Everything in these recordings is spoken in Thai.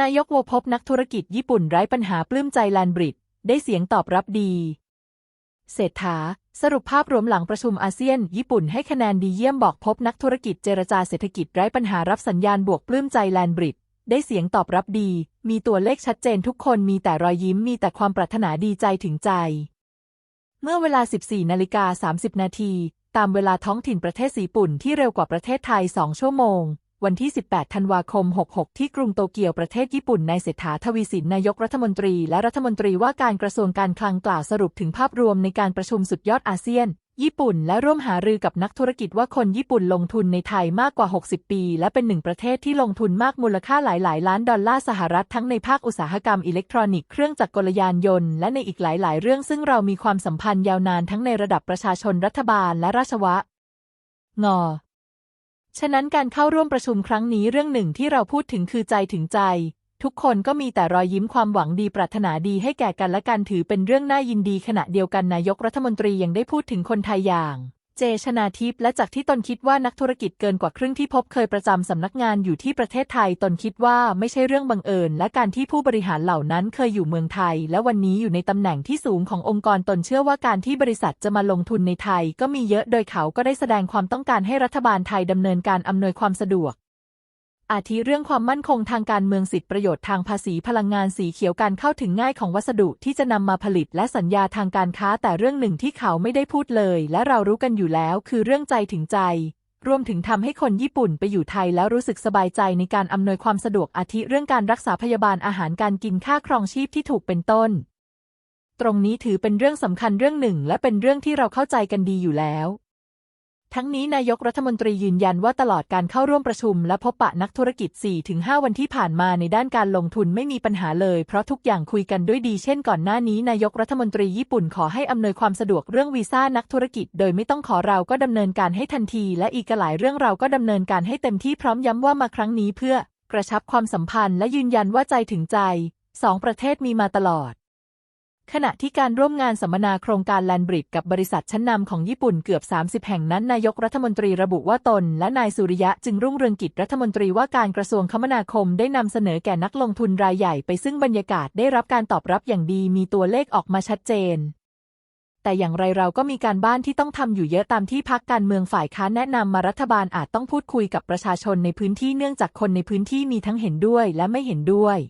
นายกโวพบนักธุรกิจญี่ปุ่นไร้ปัญหาปลื้มใจแลนบริดได้เสียงตอบรับดี เศรษฐา สรุปภาพรวมหลังประชุมอาเซียน ญี่ปุ่นให้คะแนนดีเยี่ยมบอกพบนักธุรกิจเจรจาเศรษฐกิจไร้ปัญหารับสัญญาณบวกปลื้มใจแลนบริดได้เสียงตอบรับดี มีตัวเลขชัดเจนทุกคนมีแต่รอยยิ้มมีแต่ความปรารถนาดีใจถึงใจ เมื่อเวลา 14นาฬิกา30นาทีตามเวลาท้องถิ่นประเทศญี่ปุ่นที่เร็วกว่าประเทศไทย 2 ชั่วโมง วันที่ 18 ธันวาคม 66 ที่กรุงโตเกียวประเทศญี่ปุ่น นายเศรษฐาทวีสิน นายกรัฐมนตรีและรัฐมนตรีว่าการกระทรวงการคลังกล่าวสรุปถึงภาพรวมในการประชุมสุดยอดอาเซียน ญี่ปุ่น และร่วมหารือกับนักธุรกิจว่าคนญี่ปุ่นลงทุนในไทยมากกว่า 60 ปี และเป็นหนึ่งประเทศที่ลงทุนมากมูลค่าหลายๆล้านดอลลาร์สหรัฐทั้งในภาคอุตสาหกรรมอิเล็กทรอนิกส์เครื่องจักรกลยานยนต์และในอีกหลาย ๆ เรื่องซึ่งเรามีความสัมพันธ์ยาวนานทั้งในระดับประชาชนรัฐบาลและราชวะงอ ฉะนั้นการเข้าร่วมประชุมครั้งนี้เรื่องหนึ่งที่เราพูดถึงคือใจถึงใจ ทุกคนก็มีแต่รอยยิ้มความหวังดีปรารถนาดีให้แก่กันและกันถือเป็นเรื่องน่ายินดีขณะเดียวกันนายกรัฐมนตรียังได้พูดถึงคนไทยอย่าง เจชนาทิพย์และจากที่ตนคิดว่านักธุรกิจเกินกว่าครึ่งที่พบเคยประจำสำนักงานอยู่ที่ประเทศไทย ตนคิดว่าไม่ใช่เรื่องบังเอิญ และการที่ผู้บริหารเหล่านั้นเคยอยู่เมืองไทย และวันนี้อยู่ในตำแหน่งที่สูงขององค์กรตนเชื่อว่าการที่บริษัทจะมาลงทุนในไทย ก็มีเยอะโดยเขาก็ได้แสดงความต้องการให้รัฐบาลไทยดำเนินการอำนวยความสะดวก อาทิเรื่องความมั่นคงทางการเมืองสิทธิประโยชน์ทางภาษีพลังงานสีเขียวการเข้าถึงง่ายของวัสดุที่จะนำมาผลิตและสัญญาทางการค้าแต่เรื่องหนึ่งที่เขาไม่ได้พูดเลย และเรารู้กันอยู่แล้วคือเรื่องใจถึงใจ รวมถึงทำให้คนญี่ปุ่นไปอยู่ไทยแล้วรู้สึกสบายใจในการอำนวยความสะดวกอาทิเรื่องการรักษาพยาบาลอาหารการกินค่าครองชีพที่ถูกเป็นต้น ตรงนี้ถือเป็นเรื่องสำคัญเรื่องหนึ่ง และเป็นเรื่องที่เราเข้าใจกันดีอยู่แล้ว ทั้งนี้นายกรัฐมนตรียืนยันว่าตลอดการเข้าร่วมประชุมและพบปะนักธุรกิจ 4-5 วันที่ผ่านมาในด้านการลงทุนไม่มีปัญหาเลย เพราะทุกอย่างคุยกันด้วยดีเช่นก่อนหน้านี้นายกรัฐมนตรีญี่ปุ่นขอให้อำนวยความสะดวกเรื่องวีซ่านักธุรกิจ โดยไม่ต้องขอเราก็ดำเนินการให้ทันที และอีกหลายเรื่องเราก็ดำเนินการให้เต็มที่พร้อมย้ำว่ามาครั้งนี้เพื่อกระชับความสัมพันธ์และยืนยันว่าใจถึงใจสองประเทศมีมาตลอด ขณะที่การร่วมงานสัมมนาโครงการแลนบริดกับบริษัทชั้นนำของญี่ปุ่นเกือบ 30 แห่งนั้นนายกรัฐมนตรีระบุว่าตน และนายสุริยะจึงรุ่งเรืองกิจรัฐมนตรีว่าการกระทรวงคมนาคมได้นำเสนอแก่นักลงทุนรายใหญ่ไปซึ่งบรรยากาศได้รับการตอบรับอย่างดีมีตัวเลขออกมาชัดเจน แต่อย่างไรเราก็มีการบ้านที่ต้องทำอยู่เยอะตามที่พักการเมืองฝ่ายค้านแนะนำมารัฐบาลอาจต้องพูดคุยกับประชาชนในพื้นที่เนื่องจากคนในพื้นที่มีทั้งเห็นด้วยและไม่เห็นด้วย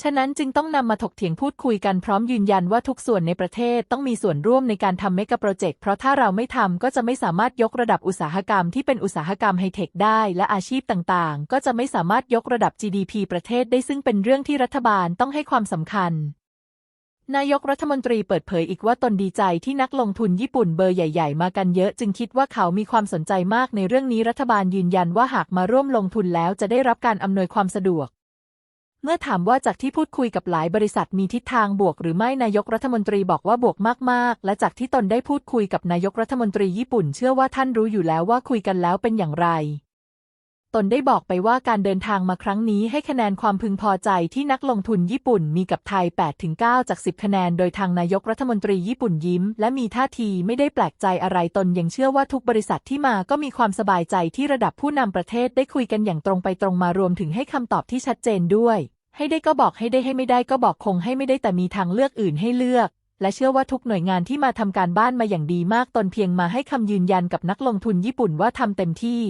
ฉะนั้นจึงต้องนำมาถกเถียงพูดคุยกันพร้อมยืนยันว่าทุกส่วนในประเทศต้องมีส่วนร่วมในการทำเมกะโปรเจกต์เพราะถ้าเราไม่ทำก็จะไม่สามารถยกระดับอุตสาหกรรมที่เป็นอุตสาหกรรมไฮเทคได้และอาชีพต่างๆ ก็จะไม่สามารถยกระดับ GDP ประเทศได้ซึ่งเป็นเรื่องที่รัฐบาลต้องให้ความสำคัญนายกรัฐมนตรีเปิดเผยอีกว่าตนดีใจที่นักลงทุนญี่ปุ่นเบอร์ใหญ่ ๆ มากันเยอะ จึงคิดว่าเขามีความสนใจมากในเรื่องนี้รัฐบาลยืนยันว่าหากมาร่วมลงทุนแล้วจะได้รับการอำนวยความสะดวก เมื่อถามว่าจากที่พูดคุยกับหลายบริษัทมีทิศทางบวกหรือไม่นายกรัฐมนตรีบอกว่าบวกมากๆ และจากที่ตนได้พูดคุยกับนายกรัฐมนตรีญี่ปุ่น เชื่อว่าท่านรู้อยู่แล้วว่าคุยกันแล้วเป็นอย่างไร ตนได้บอกไปว่าการเดินทางมาครั้งนี้ให้คะแนนความพึงพอใจที่นักลงทุนญี่ปุ่นมีกับไทย 8-9 จาก 10 คะแนน โดยทางนายกรัฐมนตรีญี่ปุ่นยิ้ม และมีท่าทีไม่ได้แปลกใจอะไรตนยังเชื่อว่าทุกบริษัทที่มาก็มีความสบายใจที่ระดับผู้นำประเทศได้คุยกันอย่างตรงไปตรงมารวมถึงให้คำตอบที่ชัดเจนด้วย ให้ได้ก็บอกให้ได้ให้ไม่ได้ก็บอกคงให้ไม่ได้แต่มีทางเลือกอื่นให้เลือกและเชื่อว่าทุกหน่วยงานที่มาทำการบ้านมาอย่างดีมากตนเพียงมาให้คำยืนยันกับนักลงทุนญี่ปุ่นว่าทำเต็มที่